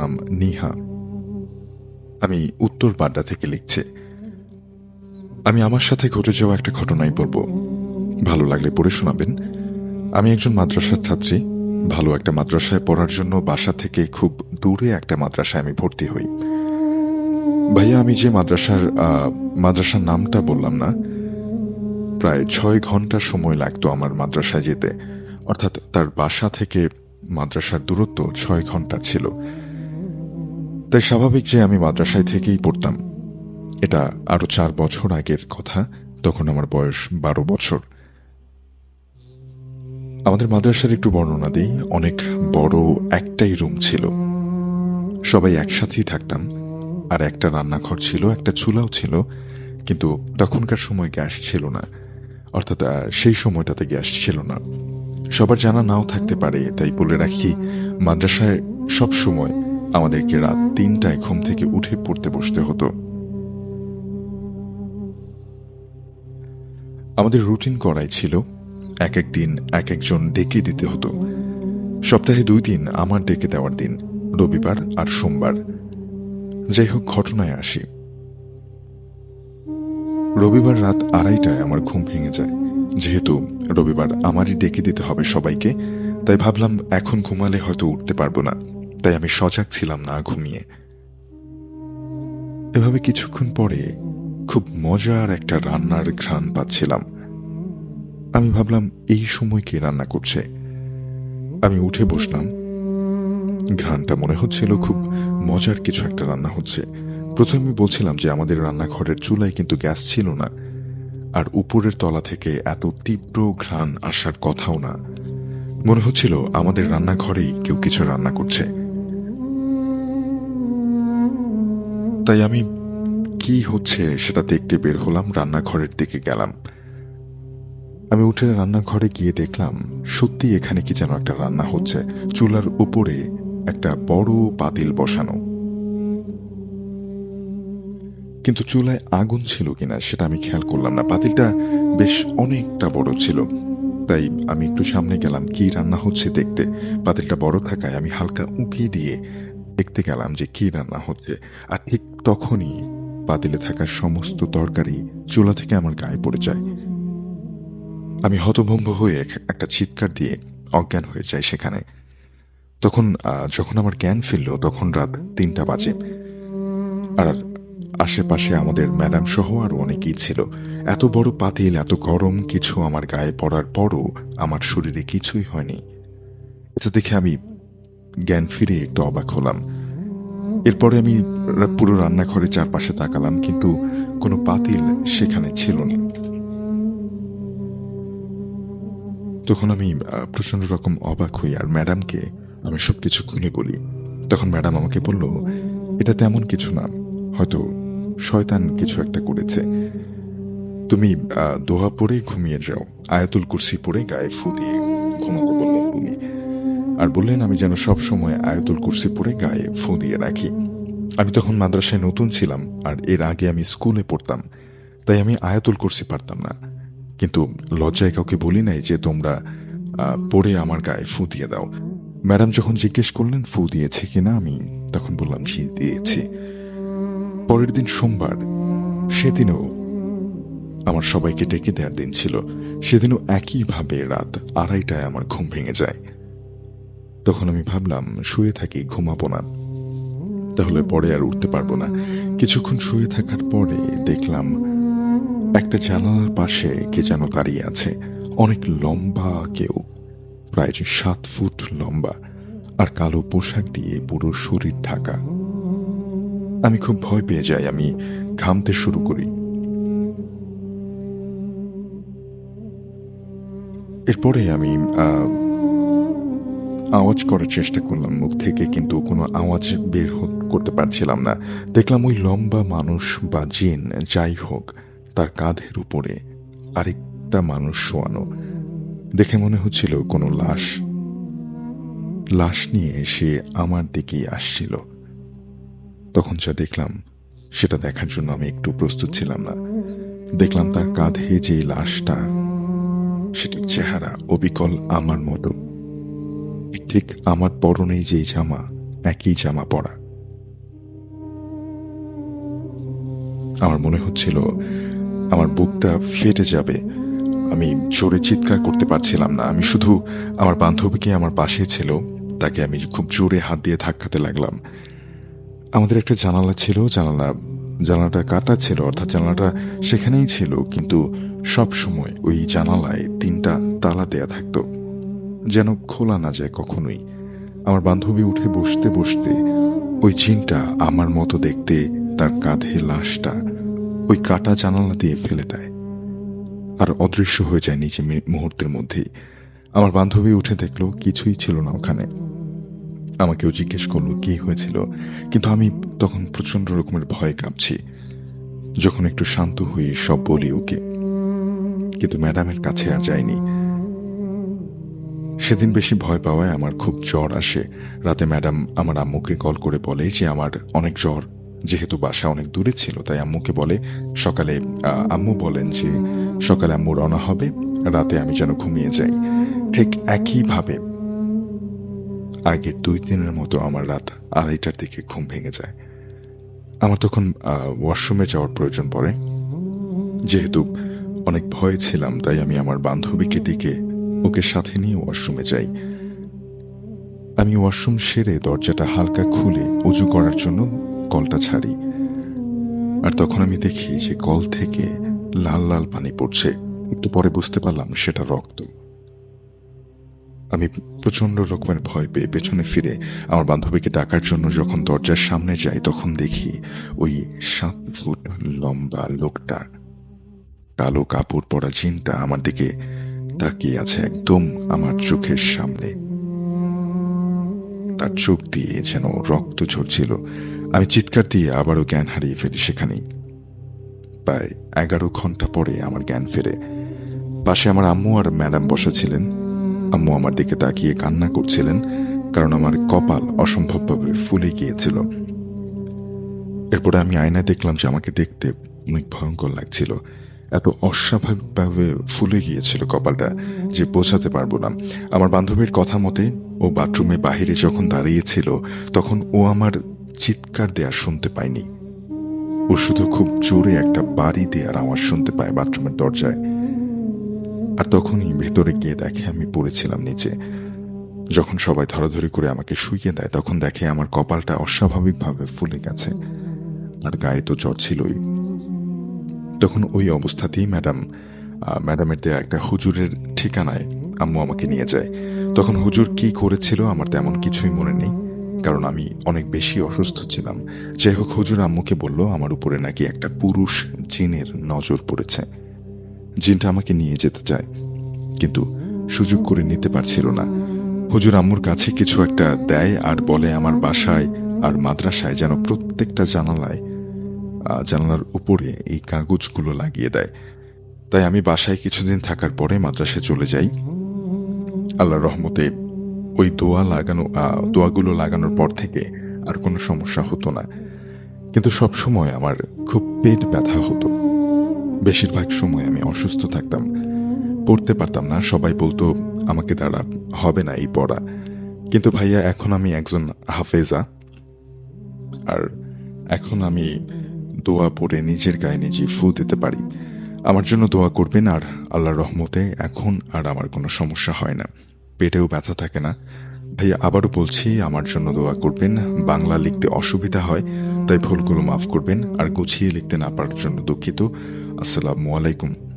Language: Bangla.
নাম নিহা। আমি উত্তর বাড্ডা থেকে লিখছি। আমি আমার সাথে ঘটে যাওয়া একটা ঘটনাই বলব। ভালো লাগলে পড়ে শোনাবেন। আমি একজন মাদ্রাসার ছাত্রী। ভালো একটা মাদ্রাসায় পড়ার জন্য বাসা থেকে খুব দূরে একটা মাদ্রাসায় আমি ভর্তি হই। ভাইয়া, আমি যে মাদ্রাসার মাদ্রাসার নামটা বললাম না, প্রায় ছয় ঘণ্টা সময় লাগতো আমার মাদ্রাসায় যেতে। অর্থাৎ তার বাসা থেকে মাদ্রাসার দূরত্ব ছয় ঘণ্টা ছিল। তাই স্বাভাবিক যে আমি মাদ্রাসায় থেকেই পড়তাম, এটা আরও চার বছর আগের কথা, তখন আমার বয়স বারো বছর। আমাদের মাদ্রাসার একটু বর্ণনা দিই, অনেক বড় একটাই রুম ছিল। সবাই একসাথেই থাকতাম, আর একটা রান্নাঘর ছিল, একটা চুলাও ছিল, কিন্তু তখনকার সময় গ্যাস ছিল না। অর্থাৎ সেই সময়টাতে গ্যাস ছিল না। সবার জানা নাও থাকতে পারে, তাই বলে রাখি, মাদ্রাসায় সব সময় আমাদেরকে রাত তিনটায় ঘুম থেকে উঠে পড়তে বসতে হতো। আমাদের রুটিন করাই ছিল, এক এক দিন এক একজন ডেকে দিতে হতো। সপ্তাহে দুই দিন আমার ডেকে দেওয়ার দিন, রবিবার আর সোমবার। যাই হোক, ঘটনায় আসি। রবিবার রাত আড়াইটায় আমার ঘুম ভেঙে যায়। যেহেতু রবিবার আমারই ডেকে দিতে হবে সবাইকে, তাই ভাবলাম এখন ঘুমালে হয়তো উঠতে পারব না। তাই আমি সজাগ ছিলাম না ঘুমিয়ে। এভাবে কিছুক্ষণ পরে খুব মজার একটা রান্নার ঘ্রাণ পাচ্ছিলাম। আমি ভাবলাম, এই সময় কে রান্না করছে? আমি উঠে বসলাম। ঘ্রাণটা মনে হচ্ছিল খুব মজার কিছু একটা রান্না হচ্ছে। প্রথমে বলছিলাম যে, আমাদের রান্নাঘরের চুলায় কিন্তু গ্যাস ছিল না, আর উপরের তলা থেকে এত তীব্র ঘ্রাণ আসার কথাও না। মনে হচ্ছিল আমাদের রান্নাঘরেই কেউ কিছু রান্না করছে। তাই আমি কি হচ্ছে সেটা দেখতে বের হলাম, রান্নাঘরের দিকে গেলাম। আমি উঠে রান্নাঘরে গিয়ে দেখলাম, সত্যি এখানে কি যেন একটা রান্না হচ্ছে, চুলার উপরে একটা বড় পাতিল বসানো। কিন্তু চুলায় আগুন ছিল কিনা সেটা আমি খেয়াল করলাম না। পাতিলটা বেশ অনেকটা বড় ছিল। তাই আমি একটু সামনে গেলাম, কি রান্না হচ্ছে দেখতে। পাতিলটা বড় থাকায় আমি হালকা উঁকি দিয়ে দেখতে গেলাম যে কি রান্না হচ্ছে। আর ঠিক তখনই পাতিলে থাকা সমস্ত তরকারি চুলা থেকে আমার গায়ে পড়ে যায়। আমি হতভম্ব হয়ে একটা চিৎকার দিয়ে অজ্ঞান হয়ে যাই সেখানে। তখন যখন আমার জ্ঞান ফিরল, তখন রাত তিনটা বাজে। আর আশেপাশে আমাদের ম্যাডাম সহ আরও অনেকেই ছিল। এত বড় পাতিল, এত গরম কিছু আমার গায়ে পড়ার পরও আমার শরীরে কিছুই হয়নি। এটা দেখে আমি জ্ঞান ফিরে একটু অবাক হলাম। এরপরে আমি পুরো রান্নাঘরে চারপাশে তাকালাম কিন্তু কোনো পাতিল সেখানে ছিল না। তখন আমি আহ, প্রচণ্ড রকম অবাক হই আর ম্যাডামকে আমি সবকিছু খুলে বলি। তখন ম্যাডাম আমাকে বলল এটা তেমন কিছু না হয়তো শয়তান কিছু একটা করেছে। তুমি দোয়া পড়ে ঘুমিয়ে যাও আয়াতুল কুরসি পড়ে গায়ে ফু দিয়ে ঘুমাতে বললেন উনি আর বললেন আমি যেন সব সময় আয়াতুল কুরসি পড়ে গায়ে ফু দিয়ে রাখি। আমি তখন মাদ্রাসায় নতুন ছিলাম, আর এর আগে আমি স্কুলে পড়তাম, তাই আমি আয়াতুল কুরসি পারতাম না। কিন্তু লজ্জায় কাউকে বলি নাই যে তোমরা পড়ে আমার গায়ে ফু দিয়ে দাও। ম্যাডাম যখন জিজ্ঞেস করলেন, ফু দিয়েছে কিনা আমি তখন বললাম জি দিয়েছি। পরের দিন সোমবার, সেদিনও আমার সবাইকে ডেকে দেওয়ার দিন ছিল। সেদিনও একইভাবে রাত আড়াইটায় আমার ঘুম ভেঙে যায়। তখন আমি ভাবলাম, শুয়ে থাকি, ঘুমাবো না। তাহলে পরে আর উঠতে পারব না। কিছুক্ষণ শুয়ে থাকার পরে দেখলাম একটা জানালার পাশে কে যেন দাঁড়িয়ে আছে। অনেক লম্বা কেউ, প্রায় যে সাত ফুট লম্বা, আর কালো পোশাক দিয়ে পুরো শরীর ঢাকা। আমি খুব ভয় পেয়ে যাই, আমি ঘামতে শুরু করি। এরপরে আমি আওয়াজ করার চেষ্টা করলাম মুখ থেকে, কিন্তু কোনো আওয়াজ বের হ- করতে পারছিলাম না। দেখলাম ওই লম্বা মানুষ বা জিন, যাই হোক, তার কাঁধের উপরে আরেকটা মানুষ শোয়ানো। দেখে মনে হচ্ছিল কোনো লাশ। লাশ নিয়ে সে আমার দিকেই আসছিল। তখন যা দেখলাম, সেটা দেখার জন্য আমি একটু প্রস্তুত ছিলাম না। দেখলাম তার কাঁধে যে লাশটা, সেটার চেহারা অবিকল আমার মতো। ঠিক আমার পরনেই যেই জামা, একই জামা পরা। আমার মনে হচ্ছিল আমার বুকটা ফেটে যাবে। আমি জোরে চিৎকার করতে পারছিলাম না। আমি শুধু আমার বান্ধবীকে আমার পাশে ছিল, তাকে আমি খুব জোরে হাত দিয়ে ধাক্কাতে লাগলাম। আমাদের একটা জানালা ছিল, জানালা, জানালাটা কাটা ছিল, অর্থাৎ জানালাটা সেখানেই ছিল, কিন্তু সব সময় ওই জানালায় তিনটা তালা দেয়া থাকতো, যেন খোলা না যায় কখনোই। আমার বান্ধবী উঠে বসতে বসতে ওই জিনটা আমার মতো দেখতে তার কাঁধে লাশটা ওই কাটা জানালা দিয়ে ফেলে দেয়। আর অদৃশ্য হয়ে যায় মি- মুহূর্তের মধ্যেই। আমার বান্ধবী উঠে দেখল কিছুই ছিল না ওখানে। আমাকেও জিজ্ঞেস করল, কি হয়েছিল? কিন্তু আমি তখন প্রচণ্ড রকমের ভয় কাঁপছি। যখন একটু শান্ত হয়ে সব বলি ওকে। কিন্তু ম্যাডামের কাছে আর যাইনি। সেদিন বেশি ভয় পাওয়ায় আমার খুব জ্বর আসে। রাতে ম্যাডাম আমার আম্মুকে কল করে বলে যে আমার অনেক জ্বর। যেহেতু বাসা অনেক দূরে ছিল, তাই আম্মুকে বলে, সকালে আম্মু বলেন যে, সকালে আম্মু রওনা হবে, রাতে আমি যেন ঘুমিয়ে যাই। ঠিক একইভাবে, আগের দুই দিনের মতো আমার রাত আড়াইটার দিকে ঘুম ভেঙে যায়। আমার তখন ওয়াশরুমে যাওয়ার প্রয়োজন পড়ে। যেহেতু অনেক ভয়ে ছিলাম, তাই আমি আমার বান্ধবীকে ডেকে ওকে সাথে নিয়ে ওয়াশরুমে যাই। আমি ওয়াশরুম সেরে দরজাটা হালকা খুলে উজু করার জন্য কলটা ছাড়ি। আর তখন আমি দেখি যে কল থেকে লাল লাল পানি পড়ছে। একটু পরে বুঝতে পারলাম সেটা রক্ত। আমি প্রচণ্ড রকমের ভয় পেয়ে পেছনে ফিরে আমার বান্ধবীকে ডাকার জন্য যখন দরজার সামনে যাই, তখন দেখি ওই সাত ফুট লম্বা লোকটা। কালো কাপড় পরা জিনটা আমার দিকে তাকিয়ে আছে একদম আমার চোখের সামনে। তার চোখ দিয়ে যেন রক্ত ঝরছিল। আমি চিৎকার দিয়ে আবারও জ্ঞান হারিয়ে ফেলি সেখানেই। প্রায় এগারো ঘণ্টা পরে আমার জ্ঞান ফেরে। পাশে আমার আম্মু আর ম্যাডাম বসা ছিলেন। আম্মু আমার দিকে তাকিয়ে কান্না করছিলেন, কারণ আমার কপাল অসম্ভবভাবে ফুলে গিয়েছিল। এরপরে আমি আয়নায় দেখলাম যে আমাকে দেখতে অনেক ভয়ঙ্কর লাগছিল। এত অস্বাভাবিকভাবে ফুলে গিয়েছিল কপালটা যে বোঝাতে পারব না। আমার বান্ধবীর কথা মতে ও বাথরুমে বাহিরে যখন দাঁড়িয়েছিল, তখন ও আমার চিৎকার দেয়া শুনতে পায়নি। ও শুধু খুব জোরে একটা বাড়ি দেওয়ার আওয়াজ শুনতে পায় বাথরুমের দরজায়। আর তখনই ভেতরে গিয়ে দেখে আমি পড়েছিলাম নিচে। যখন সবাই ধরাধরি করে আমাকে শুইয়ে দেয়, তখন দেখে আমার কপালটা অস্বাভাবিকভাবে ফুলে গেছে। আর গায়ে তো জ্বর ছিলই। তখন ওই অবস্থাতেই ম্যাডাম ম্যাডামের দেয়া একটা হুজুরের ঠিকানায় আম্মু আমাকে নিয়ে যায়। তখন হুজুর কি করেছিল আমার তেমন কিছুই মনে নেই, কারণ আমি অনেক বেশি অসুস্থ ছিলাম। যাই হোক, হুজুর আম্মুকে বলল, আমার উপরে নাকি একটা পুরুষ জিনের নজর পড়েছে। জিনটা আমাকে নিয়ে যেতে চায়, কিন্তু সুযোগ করে নিতে পারছিল না। হুজুর আম্মুর কাছে কিছু একটা দেয় আর বলে, আমার বাসায় আর মাদ্রাসায় যেন প্রত্যেকটা জানালায় জানালার উপরে এই কাগজগুলো লাগিয়ে দেয়। তাই আমি বাসায় কিছুদিন থাকার পরে মাদ্রাসায় চলে যাই। আল্লাহর রহমতে ওই দোয়া লাগানো দোয়াগুলো লাগানোর পর থেকে আর কোনো সমস্যা হতো না। কিন্তু সব সময় আমার খুব পেট ব্যথা হতো। বেশিরভাগ সময় আমি অসুস্থ থাকতাম। পড়তে পারতাম না, সবাই বলতো, আমাকে দ্বারা হবে না এই পড়া। কিন্তু ভাইয়া, এখন আমি একজন হাফেজা। আর এখন আমি দোয়া পড়ে নিজের গায়ে নিজে ফু দিতে পারি। আমার জন্য দোয়া করবেন আর আল্লাহর রহমতে এখন আর আমার কোনো সমস্যা হয় না। পেটেও ব্যথা থাকে না। ভাইয়া, আবারও বলছি, আমার জন্য দোয়া করবেন। বাংলা লিখতে অসুবিধা হয়, তাই ভুলগুলো মাফ করবেন আর গুছিয়ে লিখতে না পারার জন্য দুঃখিত। আসসালামু আলাইকুম।